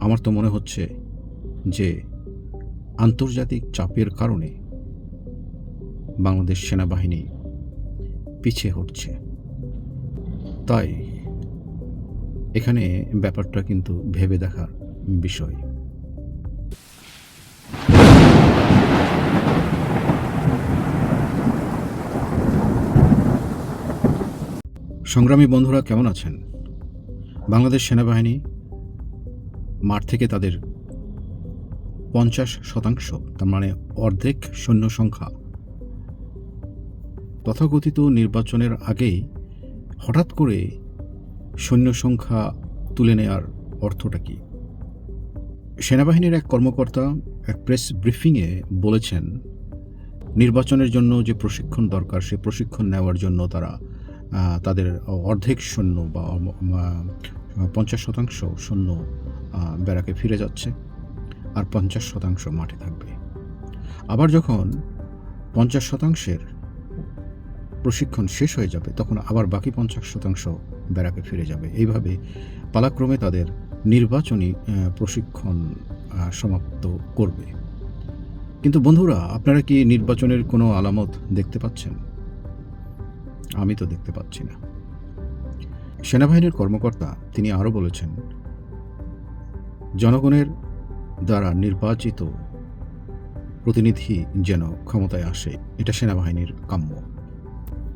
আমার তো মনে হচ্ছে যে আন্তর্জাতিক চাপের কারণে বাংলাদেশ সেনাবাহিনী পিছিয়ে হটছে। তাই এখানে ব্যাপারটা কিন্তু ভেবে দেখার বিষয়। সংগ্রামী বন্ধুরা, কেমন আছেন? বাংলাদেশ সেনাবাহিনী মাঠ থেকে তাদের পঞ্চাশ শতাংশ, তার মানে অর্ধেক সৈন্য সংখ্যা। তথাকথিত নির্বাচনের আগেই হঠাৎ করে সৈন্য সংখ্যা তুলে নেওয়ার অর্থটা কি? সেনাবাহিনীর এক কর্মকর্তা এক প্রেস ব্রিফিংয়ে বলেছেন, নির্বাচনের জন্য যে প্রশিক্ষণ দরকার, সে প্রশিক্ষণ নেওয়ার জন্য তারা তাদের অর্ধেক সৈন্য বা পঞ্চাশ শতাংশ সৈন্য ব্যারাকে ফিরে যাচ্ছে আর পঞ্চাশ শতাংশ মাঠে থাকবে। আবার যখন পঞ্চাশ শতাংশের প্রশিক্ষণ শেষ হয়ে যাবে, তখন আবার বাকি পঞ্চাশ শতাংশ ব্যারাকে ফিরে যাবে। এইভাবে পালাক্রমে তাদের নির্বাচনী প্রশিক্ষণ সমাপ্ত করবে। কিন্তু বন্ধুরা, আপনারা কি নির্বাচনের কোনো আলামত দেখতে পাচ্ছেন? আমি তো দেখতে পাচ্ছি না। সেনাবাহিনীর কর্মকর্তা তিনি আরও বলেছেন, জনগণের দ্বারা নির্বাচিত প্রতিনিধি যেন ক্ষমতায় আসে, এটা সেনাবাহিনীর কাম্য।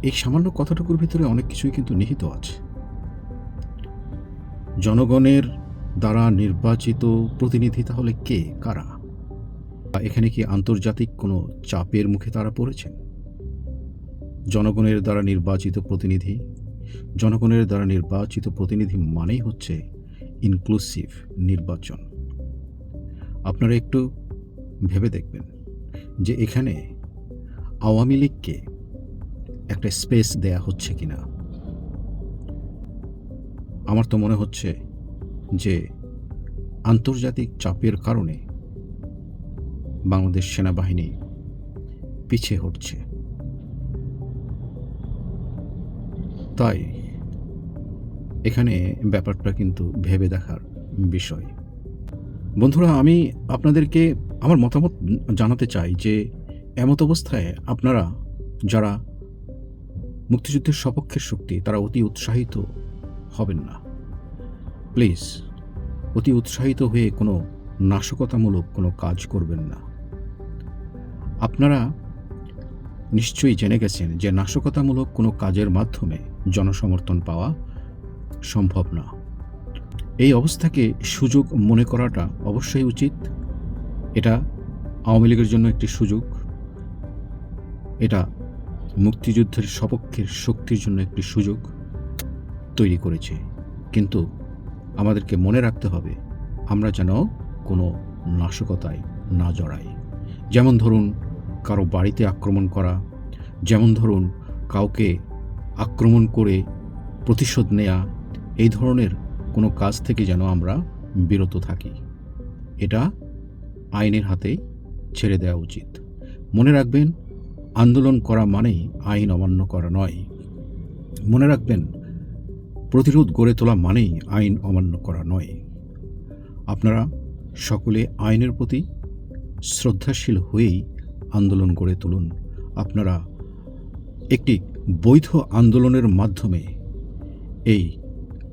এই সামান্য কথাটুকুর ভিতরে অনেক কিছুই কিন্তু নিহিত আছে। জনগণের দ্বারা নির্বাচিত প্রতিনিধি তাহলে কে, কারা? এখানে কি আন্তর্জাতিক কোনো চাপের মুখে তারা পড়েছেন? জনগণের দ্বারা নির্বাচিত প্রতিনিধি জনগণের দ্বারা নির্বাচিত প্রতিনিধি মানেই হচ্ছে ইনক্লুসিভ নির্বাচন। আপনারা একটু ভেবে দেখবেন যে এখানে আওয়ামী লীগকে একটা স্পেস দেয়া হচ্ছে কিনা। আমার তো মনে হচ্ছে যে আন্তর্জাতিক চাপের কারণে বাংলাদেশ সেনাবাহিনী পিছিয়ে হটছে তাই এখানে ব্যাপারটা কিন্তু ভেবে দেখার বিষয়। বন্ধুরা, আমি আপনাদেরকে আমার মতামত জানাতে চাই যে, এমত অবস্থায় আপনারা যারা মুক্তিযুদ্ধের সপক্ষের শক্তি, তারা অতি উৎসাহিত হবেন না। প্লিজ, অতি উৎসাহিত হয়ে কোনো নাশকতামূলক কোনো কাজ করবেন না। আপনারা নিশ্চয়ই জেনে গেছেন যে নাশকতামূলক কোনো কাজের মাধ্যমে জনসমর্থন পাওয়া সম্ভব না। এই অবস্থাকে সুযোগ মনে করাটা অবশ্যই উচিত। এটা আওয়ামী লীগের জন্য একটি সুযোগ। এটা মুক্তিযুদ্ধের সপক্ষের শক্তির জন্য একটি সুযোগ তৈরি করেছে। কিন্তু আমাদেরকে মনে রাখতে হবে, আমরা যেন কোনো নাশকতায় না জড়াই। যেমন ধরুন কারও বাড়িতে আক্রমণ করা, যেমন ধরুন কাউকে আক্রমণ করে প্রতিশোধ নেয়া এই ধরনের কোনো কাজ থেকে যেন আমরা বিরত থাকি। এটা আইনের হাতে ছেড়ে দেওয়া উচিত। মনে রাখবেন, আন্দোলন করা মানেই আইন অমান্য করা নয়। মনে রাখবেন, প্রতিরোধ গড়ে তোলা মানেই আইন অমান্য করা নয়। আপনারা সকলে আইনের প্রতি শ্রদ্ধাশীল হয়েই আন্দোলন গড়ে তুলুন। আপনারা একটি বৈধ আন্দোলনের মাধ্যমে এই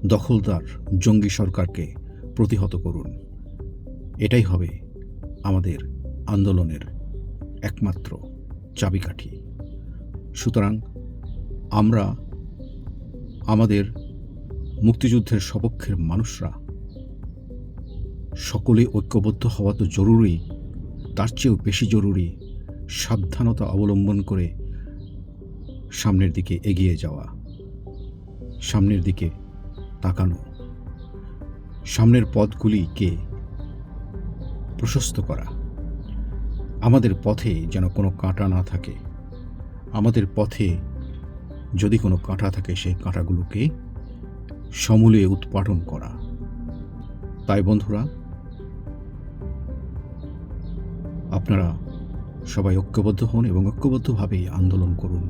দখলদার জঙ্গি সরকারকে প্রতিহত করুন। এটাই হবে আমাদের আন্দোলনের একমাত্র চাবিকাঠি। সুতরাং আমরা আমাদের মুক্তিযুদ্ধের সপক্ষের মানুষরা সকলে ঐক্যবদ্ধ হওয়া তো জরুরি, তার চেয়েও বেশি জরুরি সাবধানতা অবলম্বন করে সামনের দিকে এগিয়ে যাওয়া। সামনের দিকে তাকানো। সামনের পথগুলিকে প্রশস্ত করা। আমাদের পথে যেন কোনো কাঁটা না থাকে। আমাদের পথে যদি কোনো কাঁটা থাকে, সেই কাঁটাগুলোকে সমূলে উৎপাদন করা। তাই বন্ধুরা, আপনারা সবাই ঐক্যবদ্ধ হন এবং ঐক্যবদ্ধভাবেই আন্দোলন করুন।